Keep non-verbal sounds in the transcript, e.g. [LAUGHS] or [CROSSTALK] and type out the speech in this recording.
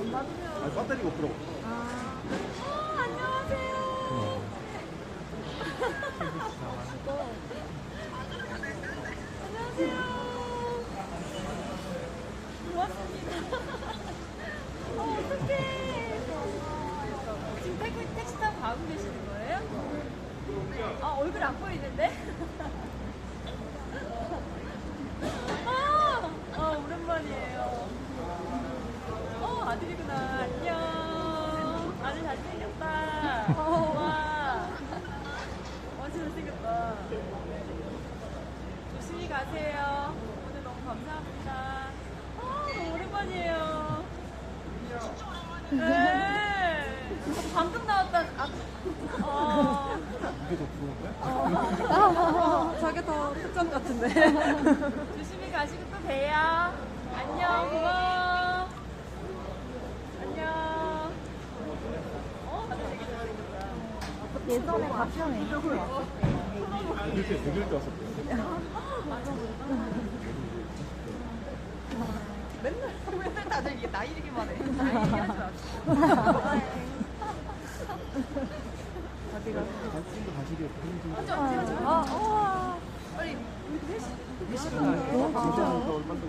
안 받으면. 아, 배터리가 없더라고. 아. 어, 안녕하세요. 안녕하세요. 고맙습니다. 어, 어떡해. 지금 택시, 택시 타고 가고 계시는 거예요? 아, 얼굴 안 보이는데? 아, 아, 오랜만이에요. 어, 아들이구나. 안녕. 아들 잘생겼다. [LAUGHS] 와. 완전 잘생겼다. 조심히 가세요. 오늘 너무 감사합니다. 아, 너무 오랜만이에요. 네. 방금 나왔다. 아, 어, 이게 더 부러운 거야? [LAUGHS] 저게 더 특전 같은데. 조심히 가시고 또 봬요. 안녕, 고마워. 안녕. 어, 아들 되게 잘생겼다. 예전에 가평에 이렇게 독일 때 왔었대. 맨날, 맨날 다들 이게 나이 얘기만 해. 나이 얘기하지 마. 단순도 가시게? 아. 빨리 우리 회식. 진짜 얼마나